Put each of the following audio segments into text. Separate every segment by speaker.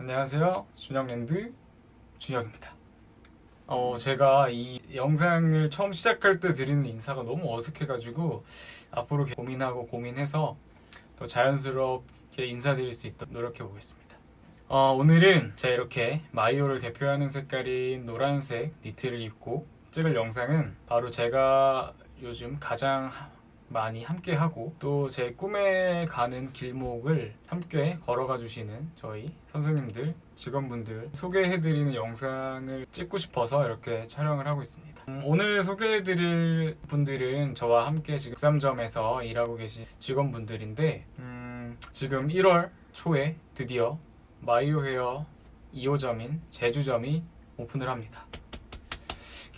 Speaker 1: 안녕하세요. 준영랜드 준영입니다. 어, 제가 이 영상을 처음 시작할 때 드리는 인사가 너무 어색해가지고 앞으로 고민하고 고민해서 더 자연스럽게 인사드릴 수 있도록 노력해 보겠습니다. 어, 오늘은 제가 이렇게 마이오를 대표하는 색깔인 노란색 니트를 입고 찍을 영상은 바로 제가 요즘 가장 많이 함께 하고 또 제 꿈에 가는 길목을 함께 걸어가 주시는 저희 선생님들, 직원분들 소개해드리는 영상을 찍고 싶어서 이렇게 촬영을 하고 있습니다. 음, 오늘 소개해드릴 분들은 저와 함께 지금 13점에서 일하고 계신 직원분들인데 음, 지금 1월 초에 드디어 마이오 헤어 2호점인 제주점이 오픈을 합니다.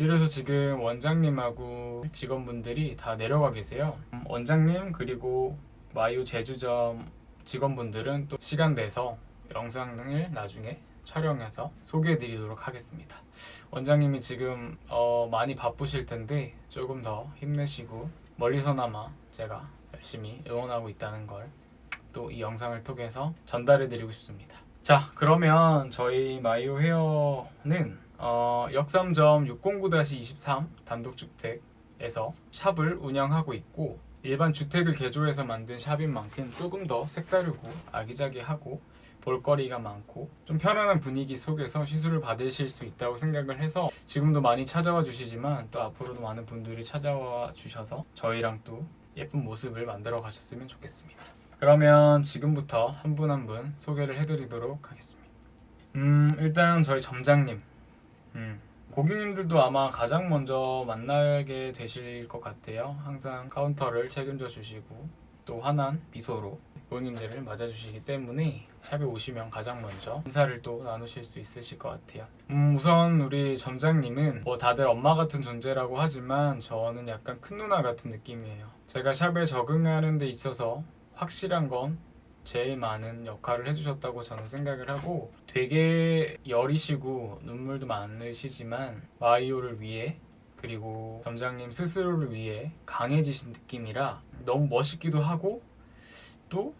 Speaker 1: 그래서 지금 원장님하고 직원분들이 다 내려가 계세요. 음, 원장님 그리고 마이오 제주점 직원분들은 또 시간 내서 영상을 나중에 촬영해서 소개해 드리도록 하겠습니다. 원장님이 지금 어, 많이 바쁘실 텐데 조금 더 힘내시고 멀리서나마 제가 열심히 응원하고 있다는 걸 또 이 영상을 통해서 전달해 드리고 싶습니다. 자 그러면 저희 마이오 헤어는 어, 역삼점 609-23 단독주택에서 샵을 운영하고 있고 일반 주택을 개조해서 만든 샵인 만큼 조금 더 색다르고 아기자기하고 볼거리가 많고 좀 편안한 분위기 속에서 시술을 받으실 수 있다고 생각을 해서 지금도 많이 찾아와 주시지만 또 앞으로도 많은 분들이 찾아와 주셔서 저희랑 또 예쁜 모습을 만들어 가셨으면 좋겠습니다. 그러면 지금부터 한 분 한분 소개를 해드리도록 하겠습니다. 음, 일단 저희 점장님. 음, 고객님들도 아마 가장 먼저 만나게 되실 것 같아요. 항상 카운터를 책임져 주시고 또 환한 미소로 고객님들을 맞아주시기 때문에 샵에 오시면 가장 먼저 인사를 또 나누실 수 있으실 것 같아요. 음, 우선 우리 점장님은 뭐 다들 엄마 같은 존재라고 하지만 저는 약간 큰 누나 같은 느낌이에요. 제가 샵에 적응하는 데 있어서 확실한 건 제일 많은 역할을 해주셨다고 저는 생각을 하고 되게 여리시고 눈물도 많으시지만 마이오를 위해 그리고 점장님 스스로를 위해 강해지신 느낌이라 너무 멋있기도 하고 또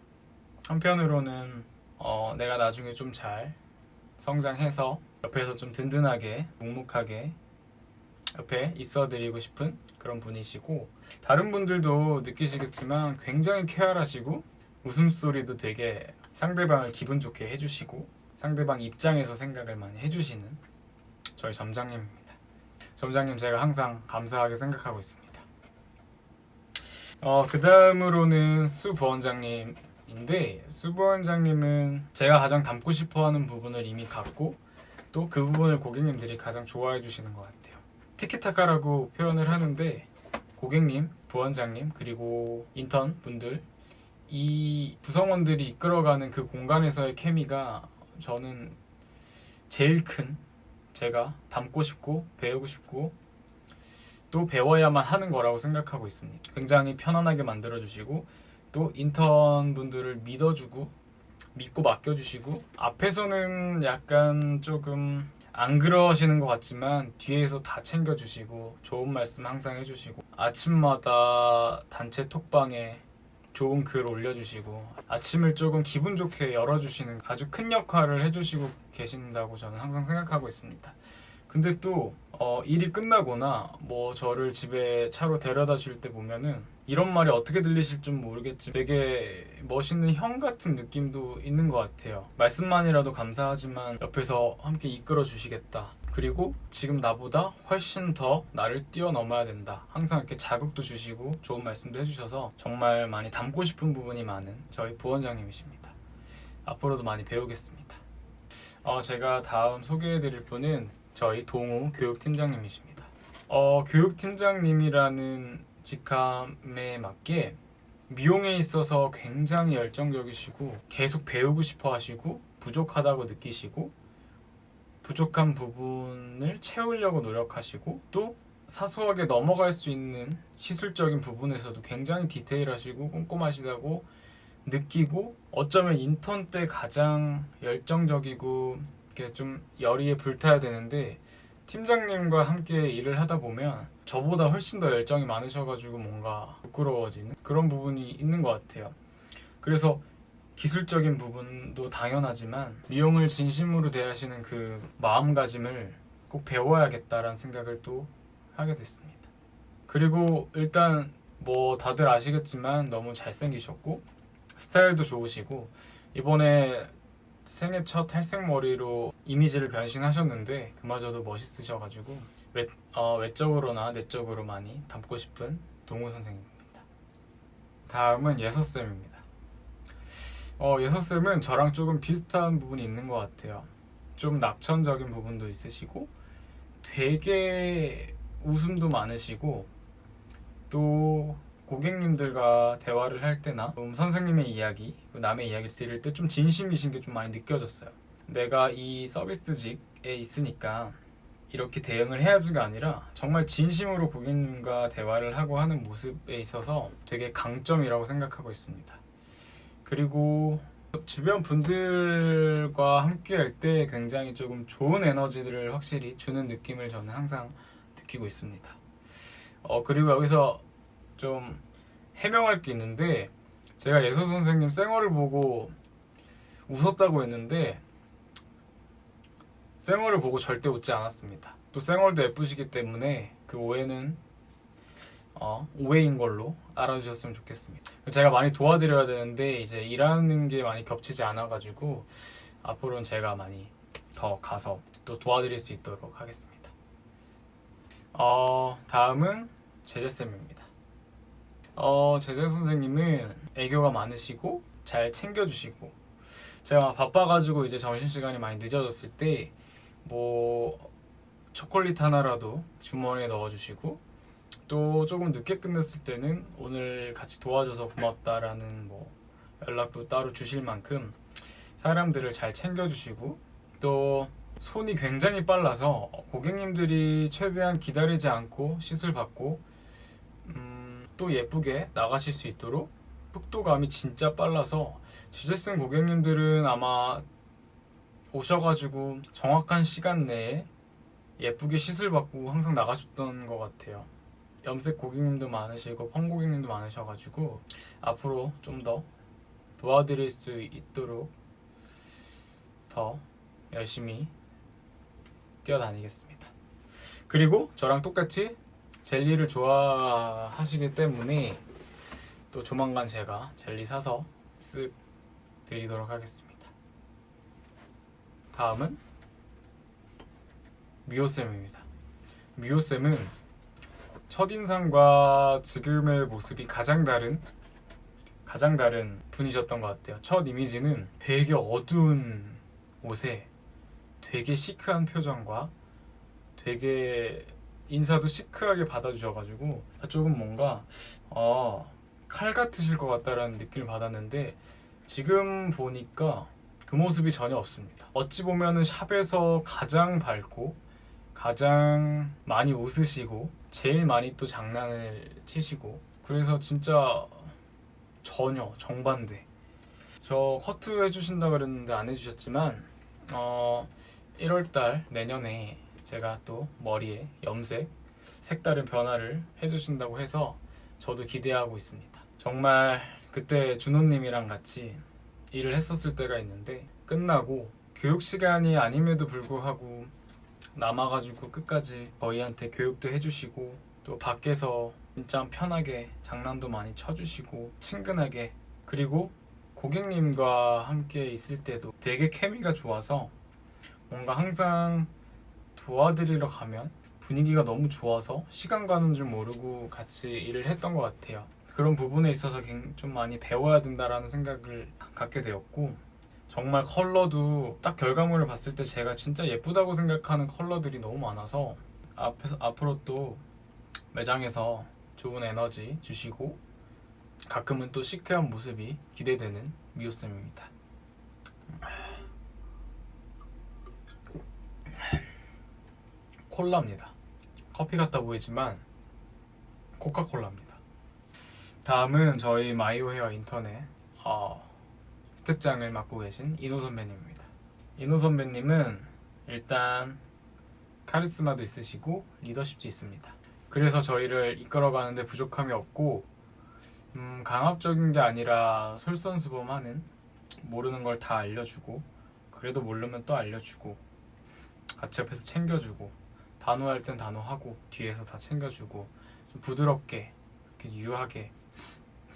Speaker 1: 한편으로는 어, 내가 나중에 좀 잘 성장해서 옆에서 좀 든든하게 묵묵하게 옆에 있어드리고 싶은 그런 분이시고 다른 분들도 느끼시겠지만 굉장히 쾌활하시고 웃음소리도 되게 상대방을 기분 좋게 해주시고 상대방 입장에서 생각을 많이 해주시는 저희 점장님입니다. 점장님 제가 항상 감사하게 생각하고 있습니다. 어, 그 다음으로는 수 부원장님인데 수 부원장님은 제가 가장 담고 싶어하는 부분을 이미 갖고 또 그 부분을 고객님들이 가장 좋아해 주시는 것 같아요. 티키타카라고 표현을 하는데 고객님, 부원장님 그리고 인턴 분들 이 구성원들이 이끌어가는 그 공간에서의 케미가 저는 제일 큰 제가 담고 싶고 배우고 싶고 또 배워야만 하는 거라고 생각하고 있습니다. 굉장히 편안하게 만들어 주시고 또 인턴 분들을 믿어주고 믿고 맡겨주시고 앞에서는 약간 조금 안 그러시는 것 같지만 뒤에서 다 챙겨주시고 좋은 말씀 항상 해주시고 아침마다 단체 톡방에 좋은 글 올려주시고 아침을 조금 기분 좋게 열어주시는 아주 큰 역할을 해주시고 계신다고 저는 항상 생각하고 있습니다. 근데 또 어, 일이 끝나거나 뭐 저를 집에 차로 데려다 줄 때 보면은 이런 말이 어떻게 들리실지 모르겠지만 되게 멋있는 형 같은 느낌도 있는 것 같아요. 말씀만이라도 감사하지만 옆에서 함께 이끌어 주시겠다. 그리고 지금 나보다 훨씬 더 나를 뛰어넘어야 된다. 항상 이렇게 자극도 주시고 좋은 말씀도 해주셔서 정말 많이 담고 싶은 부분이 많은 저희 부원장님이십니다. 앞으로도 많이 배우겠습니다. 어, 제가 다음 소개해드릴 분은 저희 동우 교육팀장님이십니다. 어, 교육팀장님이라는 직함에 맞게 미용에 있어서 굉장히 열정적이시고 계속 배우고 싶어 하시고 부족하다고 느끼시고 부족한 부분을 채우려고 노력하시고 또 사소하게 넘어갈 수 있는 시술적인 부분에서도 굉장히 디테일하시고 꼼꼼하시다고 느끼고 어쩌면 인턴 때 가장 열정적이고 이렇게 좀 열의에 불타야 되는데 팀장님과 함께 일을 하다 보면 저보다 훨씬 더 열정이 많으셔가지고 뭔가 부끄러워지는 그런 부분이 있는 것 같아요. 그래서 기술적인 부분도 당연하지만 미용을 진심으로 대하시는 그 마음가짐을 꼭 배워야겠다라는 생각을 또 하게 됐습니다. 그리고 일단 뭐 다들 아시겠지만 너무 잘생기셨고 스타일도 좋으시고 이번에 생애 첫 탈색 머리로 이미지를 변신하셨는데 그마저도 멋있으셔가지고 외, 어, 외적으로나 내적으로 많이 닮고 싶은 동우 선생님입니다. 다음은 예서쌤입니다. 어, 예서쌤은 저랑 조금 비슷한 부분이 있는 것 같아요. 좀 낙천적인 부분도 있으시고 되게 웃음도 많으시고 또 고객님들과 대화를 할 때나 좀 선생님의 이야기, 남의 이야기를 들을 때 좀 진심이신 게 좀 많이 느껴졌어요. 내가 이 서비스직에 있으니까 이렇게 대응을 해야지가 아니라 정말 진심으로 고객님과 대화를 하고 하는 모습에 있어서 되게 강점이라고 생각하고 있습니다. 그리고 주변 분들과 함께 할 때 굉장히 조금 좋은 에너지들을 확실히 주는 느낌을 저는 항상 느끼고 있습니다. 어, 그리고 여기서 좀 해명할 게 있는데 제가 예서 선생님 쌩얼을 보고 웃었다고 했는데 쌩얼을 보고 절대 웃지 않았습니다. 또 쌩얼도 예쁘시기 때문에 그 오해는 어, 오해인 걸로 알아주셨으면 좋겠습니다. 제가 많이 도와드려야 되는데 이제 일하는 게 많이 겹치지 않아가지고 앞으로는 제가 많이 더 가서 또 도와드릴 수 있도록 하겠습니다. 어, 다음은 제재쌤입니다. 어, 제재 선생님은 애교가 많으시고 잘 챙겨주시고 제가 바빠가지고 이제 점심시간이 많이 늦어졌을 때 뭐 초콜릿 하나라도 주머니에 넣어주시고 또 조금 늦게 끝냈을 때는 오늘 같이 도와줘서 고맙다라는 뭐 연락도 따로 주실 만큼 사람들을 잘 챙겨주시고 또 손이 굉장히 빨라서 고객님들이 최대한 기다리지 않고 시술 받고 음, 또 예쁘게 나가실 수 있도록 속도감이 진짜 빨라서 지제슨 고객님들은 아마 오셔가지고 정확한 시간 내에 예쁘게 시술 받고 항상 나가셨던 것 같아요. 염색 고객님도 많으시고 펌 고객님도 많으셔가지고 앞으로 좀 더 도와드릴 수 있도록 더 열심히 뛰어다니겠습니다. 그리고 저랑 똑같이 젤리를 좋아하시기 때문에 또 조만간 제가 젤리 사서 쓱 드리도록 하겠습니다. 다음은 미호쌤입니다. 미호쌤은 첫인상과 지금의 모습이 가장 다른 가장 다른 분이셨던 것 같아요. 첫 이미지는 되게 어두운 옷에 되게 시크한 표정과 되게 인사도 시크하게 받아주셔가지고 조금 뭔가 어, 칼 같으실 것 같다라는 느낌을 받았는데 지금 보니까 그 모습이 전혀 없습니다. 어찌 보면은 샵에서 가장 밝고 가장 많이 웃으시고 제일 많이 또 장난을 치시고 그래서 진짜 전혀 정반대. 저 커트 해주신다 그랬는데 안 해주셨지만 어 1월달 내년에 제가 또 머리에 염색 색다른 변화를 해주신다고 해서 저도 기대하고 있습니다. 정말 그때 준호님이랑 같이 일을 했었을 때가 있는데 끝나고 교육 시간이 아님에도 불구하고 남아가지고 끝까지 저희한테 교육도 해주시고 또 밖에서 진짜 편하게 장난도 많이 쳐주시고 친근하게 그리고 고객님과 함께 있을 때도 되게 케미가 좋아서 뭔가 항상 도와드리러 가면 분위기가 너무 좋아서 시간 가는 줄 모르고 같이 일을 했던 것 같아요. 그런 부분에 있어서 굉- 좀 많이 배워야 된다라는 생각을 갖게 되었고 정말 컬러도 딱 결과물을 봤을 때 제가 진짜 예쁘다고 생각하는 컬러들이 너무 많아서 앞에서 앞으로 또 매장에서 좋은 에너지 주시고 가끔은 또 시크한 모습이 기대되는 미호쌤입니다. 콜라입니다. 커피 같아 보이지만 코카콜라입니다. 다음은 저희 마이오 헤어 인터넷 어, 스텝장을 맡고 계신 이노 선배님입니다. 이노 선배님은 일단 카리스마도 있으시고 리더십도 있습니다. 그래서 저희를 이끌어가는데 부족함이 없고 음, 강압적인 게 아니라 솔선수범하는 모르는 걸 다 알려주고 그래도 모르면 또 알려주고 같이 옆에서 챙겨주고 단호할 땐 단호하고 뒤에서 다 챙겨주고 좀 부드럽게 이렇게 유하게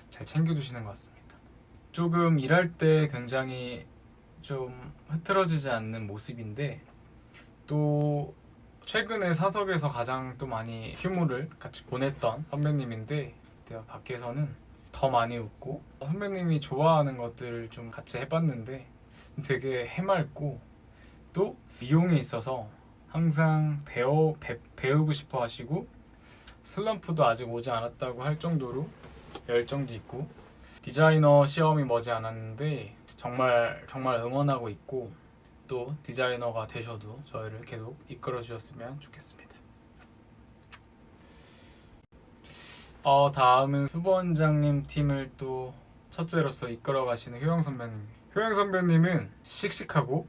Speaker 1: 잘 챙겨주시는 것 같습니다. 조금 일할 때 굉장히 좀 흐트러지지 않는 모습인데 또 최근에 사석에서 가장 또 많이 휴무를 같이 보냈던 선배님인데 내가 밖에서는 더 많이 웃고 선배님이 좋아하는 것들을 좀 같이 해봤는데 되게 해맑고 또 미용에 있어서 항상 배워 배, 배우고 싶어 하시고 슬럼프도 아직 오지 않았다고 할 정도로 열정도 있고 디자이너 시험이 머지 않았는데 정말 정말 응원하고 있고 또 디자이너가 되셔도 저희를 계속 이끌어 주셨으면 좋겠습니다. 어 다음은 수번장님 팀을 또 첫째로서 이끌어 가시는 효영 선배님. 효영 선배님은 씩씩하고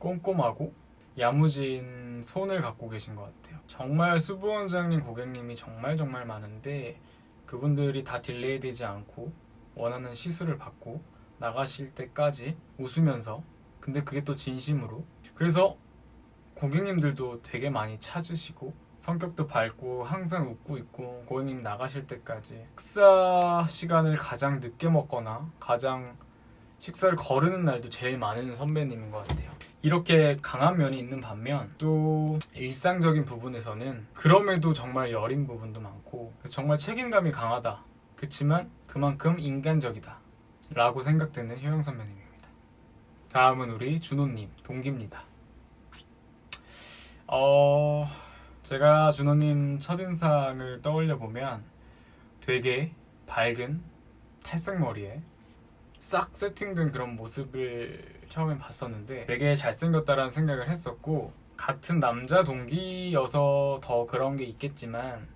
Speaker 1: 꼼꼼하고 야무진 손을 갖고 계신 것 같아요. 정말 수부원장님 고객님이 정말 정말 많은데 그분들이 다 딜레이 되지 않고 원하는 시술을 받고 나가실 때까지 웃으면서 근데 그게 또 진심으로 그래서 고객님들도 되게 많이 찾으시고 성격도 밝고 항상 웃고 있고 고객님 나가실 때까지 식사 시간을 가장 늦게 먹거나 가장 식사를 거르는 날도 제일 많은 선배님인 것 같아요. 이렇게 강한 면이 있는 반면 또 일상적인 부분에서는 그럼에도 정말 여린 부분도 많고 정말 책임감이 강하다. 그치만 그만큼 인간적이다. 라고 생각되는 효영 선배님입니다. 다음은 우리 준호님, 동기입니다. 어, 제가 준호님 첫인상을 떠올려 보면 되게 밝은 탈색머리에 싹 세팅된 그런 모습을 처음에 봤었는데 되게 잘생겼다라는 생각을 했었고 같은 남자 동기여서 더 그런 게 있겠지만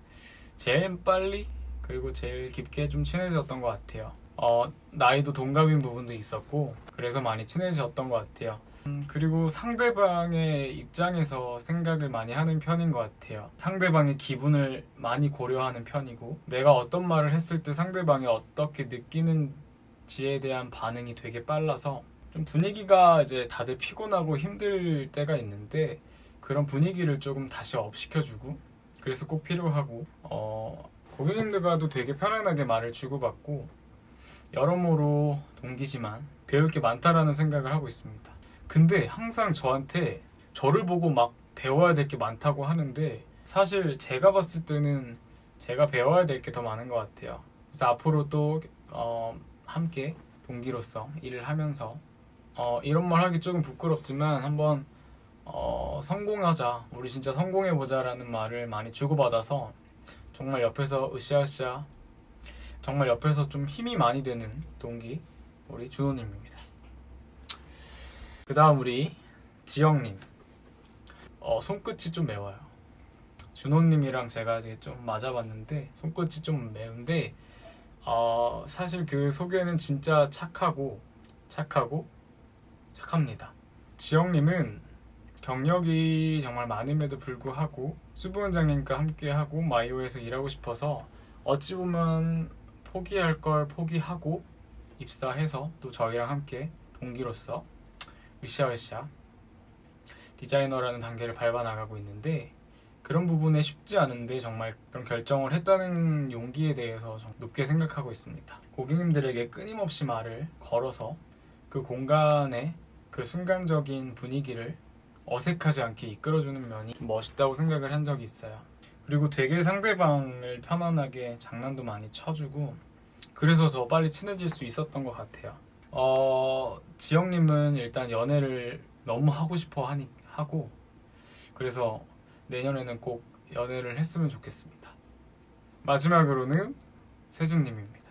Speaker 1: 제일 빨리 그리고 제일 깊게 좀 친해졌던 것 같아요. 어, 나이도 동갑인 부분도 있었고 그래서 많이 친해졌던 것 같아요. 음, 그리고 상대방의 입장에서 생각을 많이 하는 편인 것 같아요. 상대방의 기분을 많이 고려하는 편이고 내가 어떤 말을 했을 때 상대방이 어떻게 느끼는지에 대한 반응이 되게 빨라서 좀 분위기가 이제 다들 피곤하고 힘들 때가 있는데 그런 분위기를 조금 다시 업시켜주고 그래서 꼭 필요하고 어, 고객님들과도 되게 편안하게 말을 주고받고 여러모로 동기지만 배울 게 많다라는 생각을 하고 있습니다. 근데 항상 저한테 저를 보고 막 배워야 될 게 많다고 하는데 사실 제가 봤을 때는 제가 배워야 될 게 더 많은 것 같아요. 그래서 앞으로 또 어, 함께 동기로서 일을 하면서 어, 이런 말 하기 조금 부끄럽지만 한번 어, 성공하자 우리 진짜 성공해보자라는 말을 많이 주고받아서 정말 옆에서 으쌰으쌰 정말 옆에서 좀 힘이 많이 되는 동기 우리 준호님입니다. 그 다음 우리 지영님 어, 손끝이 좀 매워요. 준호님이랑 제가 이제 좀 맞아봤는데 손끝이 좀 매운데 어, 사실 그 속에는 진짜 착하고 착하고 착합니다. 지영님은 경력이 정말 많음에도 불구하고 수부 원장님과 함께하고 마이오에서 일하고 싶어서 어찌 보면 포기할 걸 포기하고 입사해서 또 저희랑 함께 동기로서 으쌰으쌰 디자이너라는 단계를 밟아 나가고 있는데 그런 부분에 쉽지 않은데 정말 그런 결정을 했다는 용기에 대해서 좀 높게 생각하고 있습니다. 고객님들에게 끊임없이 말을 걸어서 그 공간에 그 순간적인 분위기를 어색하지 않게 이끌어주는 면이 좀 멋있다고 생각을 한 적이 있어요. 그리고 되게 상대방을 편안하게 장난도 많이 쳐주고 그래서 더 빨리 친해질 수 있었던 것 같아요. 어, 지영님은 일단 연애를 너무 하고 싶어 하니 하고 그래서 내년에는 꼭 연애를 했으면 좋겠습니다. 마지막으로는 세진님입니다.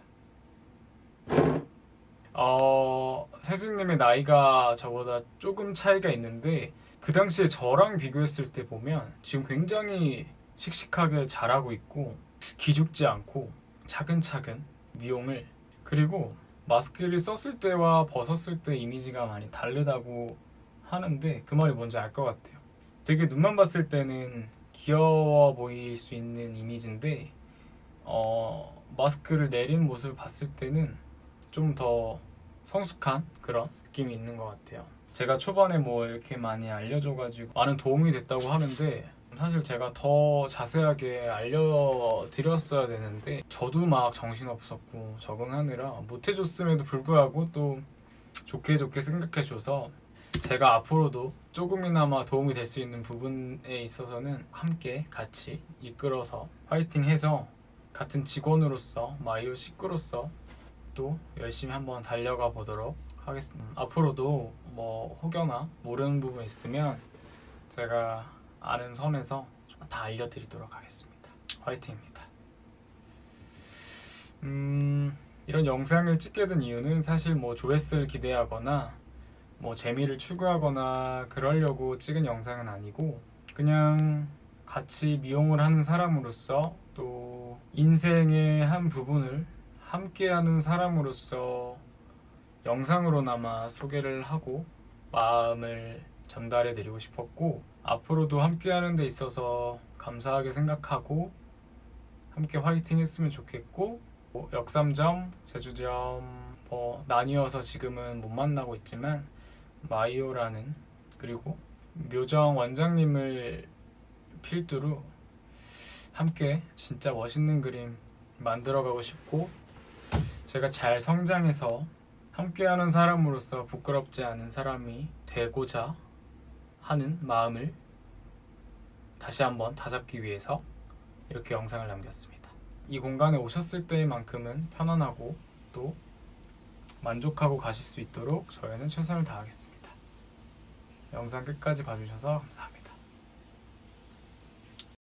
Speaker 1: 어, 세진님의 나이가 저보다 조금 차이가 있는데 그 당시에 저랑 비교했을 때 보면 지금 굉장히 씩씩하게 잘하고 있고 기죽지 않고 차근차근 미용을 그리고 마스크를 썼을 때와 벗었을 때 이미지가 많이 다르다고 하는데 그 말이 뭔지 알 것 같아요. 되게 눈만 봤을 때는 귀여워 보일 수 있는 이미지인데 어, 마스크를 내린 모습을 봤을 때는 좀 더 성숙한 그런 느낌이 있는 것 같아요. 제가 초반에 뭐 이렇게 많이 알려줘가지고 많은 도움이 됐다고 하는데 사실 제가 더 자세하게 알려드렸어야 되는데 저도 막 정신없었고 적응하느라 못해줬음에도 불구하고 또 좋게 좋게 생각해줘서 제가 앞으로도 조금이나마 도움이 될 수 있는 부분에 있어서는 함께 같이 이끌어서 화이팅해서 같은 직원으로서 마이오 식구로서 또 열심히 한번 달려가 보도록 하겠습니다. 앞으로도 뭐 혹여나 모르는 부분 있으면 제가 아는 선에서 다 알려드리도록 하겠습니다. 화이팅입니다. 음, 이런 영상을 찍게 된 이유는 사실 뭐 조회수를 기대하거나 뭐 재미를 추구하거나 그러려고 찍은 영상은 아니고 그냥 같이 미용을 하는 사람으로서 또 인생의 한 부분을 함께하는 사람으로서 영상으로나마 소개를 하고 마음을 전달해 드리고 싶었고 앞으로도 함께 하는 데 있어서 감사하게 생각하고 함께 화이팅 했으면 좋겠고 뭐 역삼점, 제주점 뭐 나뉘어서 지금은 못 만나고 있지만 마이오라는 그리고 묘정 원장님을 필두로 함께 진짜 멋있는 그림 만들어가고 싶고 제가 잘 성장해서 함께하는 사람으로서 부끄럽지 않은 사람이 되고자 하는 마음을 다시 한번 다잡기 위해서 이렇게 영상을 남겼습니다. 이 공간에 오셨을 때만큼은 편안하고 또 만족하고 가실 수 있도록 저희는 최선을 다하겠습니다. 영상 끝까지 봐주셔서 감사합니다.